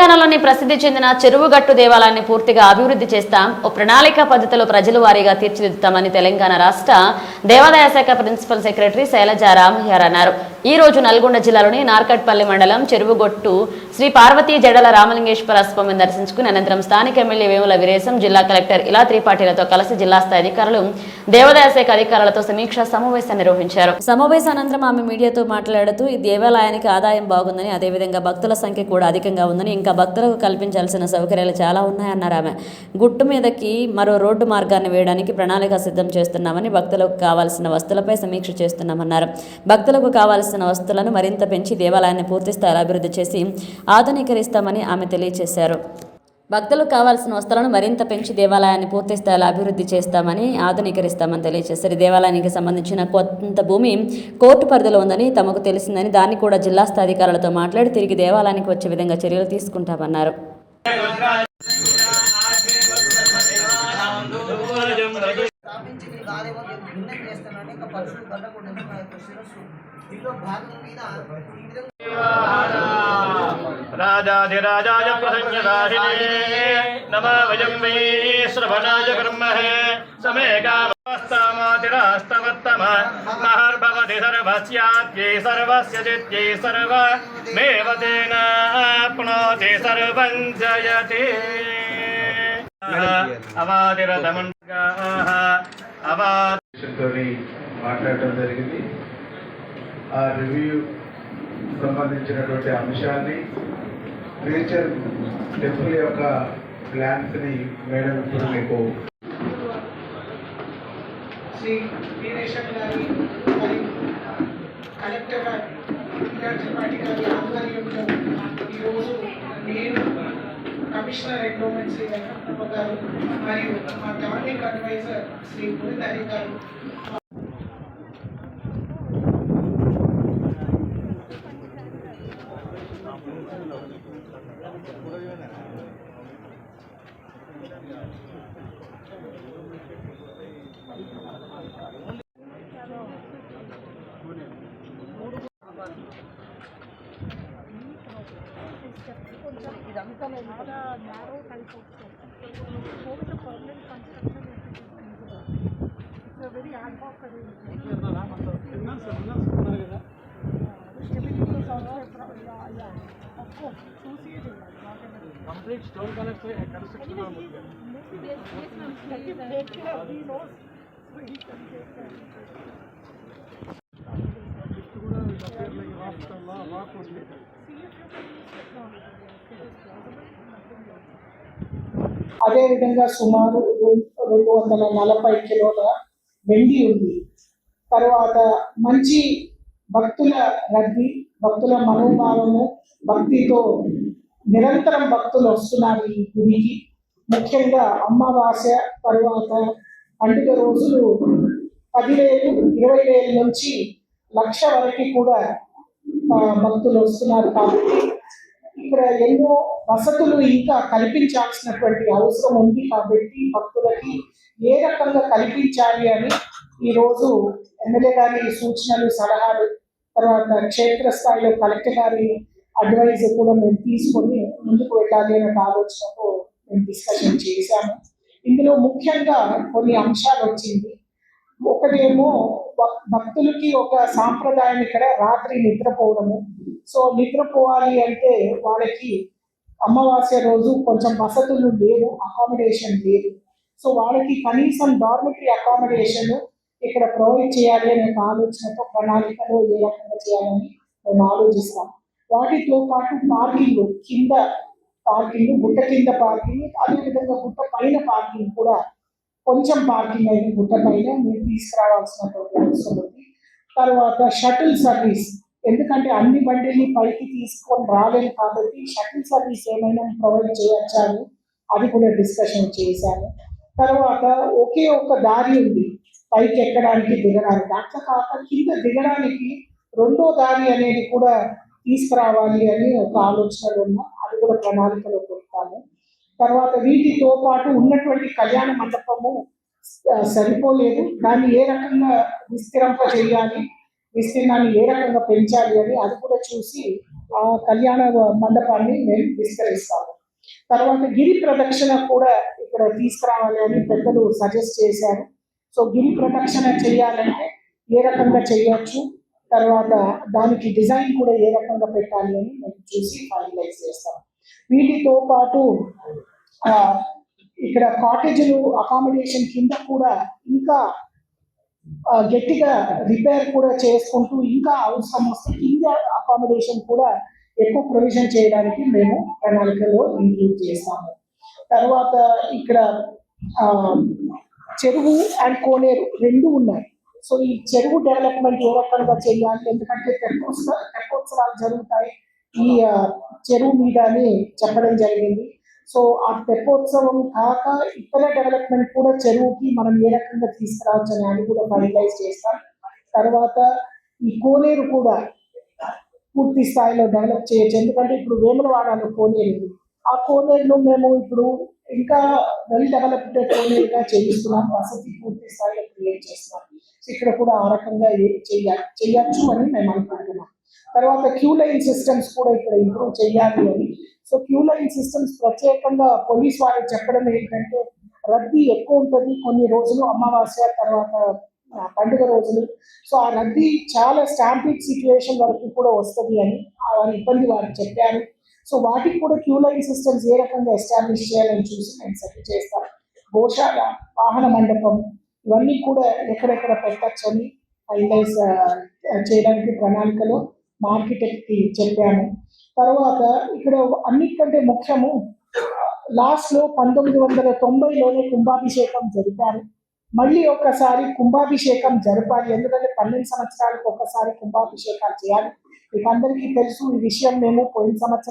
తెలంగాణలోని ప్రసిద్ధి చెందిన చెరువుగట్టు దేవాలయాన్ని పూర్తిగా అభివృద్ధి చేస్తాం. ఓ ప్రణాళిక పద్ధతిలో ప్రజల వారీగా తీర్చిదిద్దుతామని తెలంగాణ రాష్ట్ర దేవాదాయ శాఖ ప్రిన్సిపల్ సెక్రటరీ శైలజ రామహ్యార్ అన్నారు. ఈ రోజు నల్గొండ జిల్లాలోని నార్కట్పల్లి మండలం చెరువుగొట్టు శ్రీ పార్వతీ జడల రామలింగేశ్వర స్వామిని దర్శించుకుని అనంతరం స్థానిక ఎమ్మెల్యే వేముల వీరేశం జిల్లా కలెక్టర్ ఇలా త్రిపాఠిలతో కలిసి జిల్లా స్థాయి అధికారులు దేవాదాయ శాఖ అధికారులతో సమీక్షా సమావేశం నిర్వహించారు. సమావేశానంతరం ఆమె మీడియాతో మాట్లాడుతూ ఈ దేవాలయానికి ఆదాయం బాగుందని అదేవిధంగా భక్తుల సంఖ్య కూడా అధికంగా ఉందని ఇంకా భక్తులకు కల్పించాల్సిన సౌకర్యాలు చాలా ఉన్నాయన్నారు ఆమె. గుట్టు మీదకి మరో రోడ్డు మార్గాన్ని వేయడానికి ప్రణాళిక సిద్ధం చేస్తున్నామని భక్తులకు కావాల్సిన వస్తువులపై సమీక్ష చేస్తున్నామన్నారు. భక్తులకు కావాల్సిన వస్తువులను మరింత పెంచి దేవాలయాన్ని పూర్తి స్థాయిలో అభివృద్ధి చేసి ఆధునీకరిస్తామని ఆమె తెలియజేశారు భక్తులకు కావాల్సిన వస్తువులను మరింత పెంచి దేవాలయాన్ని పూర్తి స్థాయిలో అభివృద్ధి చేస్తామని ఆధునీకరిస్తామని తెలియజేశారు దేవాలయానికి సంబంధించిన కొంత భూమి కోర్టు పరిధిలో ఉందని తమకు తెలిసిందని దాన్ని కూడా జిల్లా స్థాధికారులతో మాట్లాడి తిరిగి దేవాలయానికి వచ్చే విధంగా చర్యలు తీసుకుంటామన్నారు. ఇంకా నా యొక్క శిరస్సు దీనిలో భాగం మీద ఈ విధంగా राजाधिराजाय प्रसंयदाहिने नमः वयं वै श्रवणाय कर्महे समे कामस्तामातिरास्तवत्तम महर्भवति सर्वस्याद्यै सर्वस्य चित्यै सर्वमेव तेनाप्नोति सर्वं जयति अवादिरतमण्डाः अवा తోని మాట్లాడటం జరిగింది ఆ రివ్యూ సంబంధించినటువంటి అంశాన్ని ఫ్యూచర్ టెంపుల్ యొక్క ప్లాన్స్ని మేడం ఇప్పుడు మీకు శ్రీ వీరేశం గారి మరియు కలెక్టర్ గారి పార్టీ గారి ఆధ్వర్యంలో ఈరోజు నేను కమిషనర్ ఎండోమెంట్ శ్రీ వెంకటప్ప గారు మరియు మా గవర్నింగ్ అడ్వైజర్ శ్రీ గురిధరి గారు complete stone construction construction అదే విధంగా సుమారు రెండు వందల నలభై కిలోల వెండి ఉంది. తర్వాత మంచి భక్తుల రద్దీ భక్తుల మనోభావము భక్తితో నిరంతరం భక్తులు వస్తున్నారు ఈ గురికి ముఖ్యంగా అమ్మవాస తర్వాత పండుగ రోజులు పదివేలు ఇరవై వేలు నుంచి లక్ష వరకు కూడా భక్తులు వస్తున్నారు కాబట్టి ఇక్కడ ఎన్నో వసతులు ఇంకా కల్పించాల్సినటువంటి అవసరం ఉంది కాబట్టి భక్తులకి ఏ రకంగా కల్పించాలి అని ఈరోజు ఎమ్మెల్యే గారి సూచనలు సలహాలు తర్వాత క్షేత్రస్థాయిలో కలెక్టర్ గారి అడ్వైజ్ కూడా మేము తీసుకొని ముందుకు వెళ్ళాలి అనే ఆలోచనతో మేము డిస్కషన్ చేశాము. ఇందులో ముఖ్యంగా కొన్ని అంశాలు వచ్చింది. ఒకటేమో భక్- భక్తులకి ఒక సాంప్రదాయం ఇక్కడ రాత్రి నిద్రపోవడము. సో నిద్రపోవాలి అంటే వాళ్ళకి అమావాస్య రోజు కొంచెం వసతులు లేవు అకామిడేషన్ లేదు. సో వాళ్ళకి కనీసం డార్మిటరీ అకామిడేషన్ ఇక్కడ ప్రొవైడ్ చేయాలి అనే ఒక ఆలోచనతో ప్రణాళికలో ఏ రకంగా చేయాలని మేము ఆలోచిస్తాం వాటితో పాటు పార్కింగ్ కింద పార్కింగ్ గుట్ట కింద పార్కింగ్ అదేవిధంగా గుట్ట పైన పార్కింగ్ కూడా కొంచెం పార్కింగ్ అయితే గుట్టపైన మీరు తీసుకురావాల్సినటువంటి అవసరం ఉంది. తర్వాత షటిల్ సర్వీస్ ఎందుకంటే అన్ని బండిల్ని పైకి తీసుకొని రాలేదు కాబట్టి షటిల్ సర్వీస్ ఏమైనా ప్రొవైడ్ చేయొచ్చా అది కూడా డిస్కషన్ చేశాను. తర్వాత ఒకే ఒక దారి ఉంది. పైకి ఎక్కడానికి దిగడానికి. అట్లా కాక కింద దిగడానికి రెండో దారి అనేది కూడా తీసుకురావాలి అని ఒక ఆలోచనలు ఉన్నా. అది కూడా ప్రణాళికలో పెడతాను. తర్వాత వీటితో పాటు ఉన్నటువంటి కళ్యాణ మండపము సరిపోలేదు. దాన్ని ఏ రకంగా విస్తరింప చేయాలి విస్తీర్ణాన్ని ఏ రకంగా పెంచాలి అని అది కూడా చూసి ఆ కళ్యాణ మండపాన్ని మేము విస్తరిస్తాము. తర్వాత గిరి ప్రదక్షిణ కూడా ఇక్కడ తీసుకురావాలి అని పెద్దలు సజెస్ట్ చేశారు. సో గిరి ప్రదక్షిణ చేయాలంటే ఏ రకంగా చేయొచ్చు? తర్వాత దానికి డిజైన్ కూడా ఏ రకంగా పెట్టాలి అని మేము చూసి ఫైనలైజ్ చేస్తాం. వీటితో పాటు ఇక్కడ కాటేజీలు అకామిడేషన్ కింద కూడా ఇంకా గట్టిగా రిపేర్ కూడా చేసుకుంటూ ఇంకా అవసరం వస్తే కింద అకామిడేషన్ కూడా ఎక్కువ ప్రొవిజన్ చేయడానికి మేము ప్రణాళికలో ఇంక్లూడ్ చేస్తాము. తర్వాత ఇక్కడ చెరువు అండ్ కోనేరు రెండు ఉన్నాయి. సో ఈ చెరువు డెవలప్మెంట్ ఏ రకంగా చేయాలి ఎందుకంటే తెప్పోత్సవ తెప్పోత్సవాలు జరుగుతాయి. ఈ చెరువు మీద అని చెప్పడం జరిగింది. సో ఆ తెప్పోత్సవం కాక ఇతర డెవలప్మెంట్ కూడా చెరువుకి మనం ఏ రకంగా తీసుకురావచ్చు అని అది కూడా ఫైనలైజ్ చేస్తాం. తర్వాత ఈ కోనేరు కూడా పూర్తి స్థాయిలో డెవలప్ చేయొచ్చు. ఎందుకంటే ఇప్పుడు వేములవాడలో కోనేరు ఆ కోనేరును మేము ఇప్పుడు ఇంకా వెల్ డెవలప్డ్ కోనేరుగా చేయిస్తున్నాం. వసతి పూర్తి స్థాయిలో క్రియేట్ చేస్తున్నాం. ఇక్కడ కూడా ఆ రకంగా ఏ- చేయాలి చేయొచ్చు అని మేము అనుకుంటున్నాం. తర్వాత క్యూ లైన్ సిస్టమ్స్ కూడా ఇక్కడ ఇంప్రూవ్ చేయాలి అని సో క్యూ లైన్ సిస్టమ్స్ ప్రత్యేకంగా పోలీస్ వారు చెప్పడం ఏంటంటే రద్దీ ఎక్కువ ఉంటుంది కొన్ని రోజులు అమావాస్య తర్వాత పండుగ రోజులు. సో ఆ రద్దీ చాలా స్టాంపింగ్ సిచ్యువేషన్ వరకు కూడా వస్తుంది అని వారి ఇబ్బంది వారికి చెప్పారు. సో వాటికి కూడా క్యూ లైన్ సిస్టమ్స్ ఏ రకంగా ఎస్టాబ్లిష్ చేయాలని చూసి నేను సెట్ చేస్తాను. గోశాల వాహన మండపం ఇవన్నీ కూడా ఎక్కడెక్కడ పెట్టచ్చని ఫైనలైజ్ చేయడానికి ప్రణాళికలో మా ఆర్కిటెక్ట్కి చెప్పాము తర్వాత ఇక్కడ అన్నిటికంటే ముఖ్యము లాస్ట్లో పంతొమ్మిది వందల తొంభైలోనే కుంభాభిషేకం జరిపారు. మళ్ళీ ఒక్కసారి కుంభాభిషేకం జరపాలి ఎందుకంటే పన్నెండు సంవత్సరాలకు ఒక్కసారి కుంభాభిషేకాలు చేయాలి. మీకు అందరికీ తెలుసు ఈ విషయం మేము పోయిన సంవత్సరం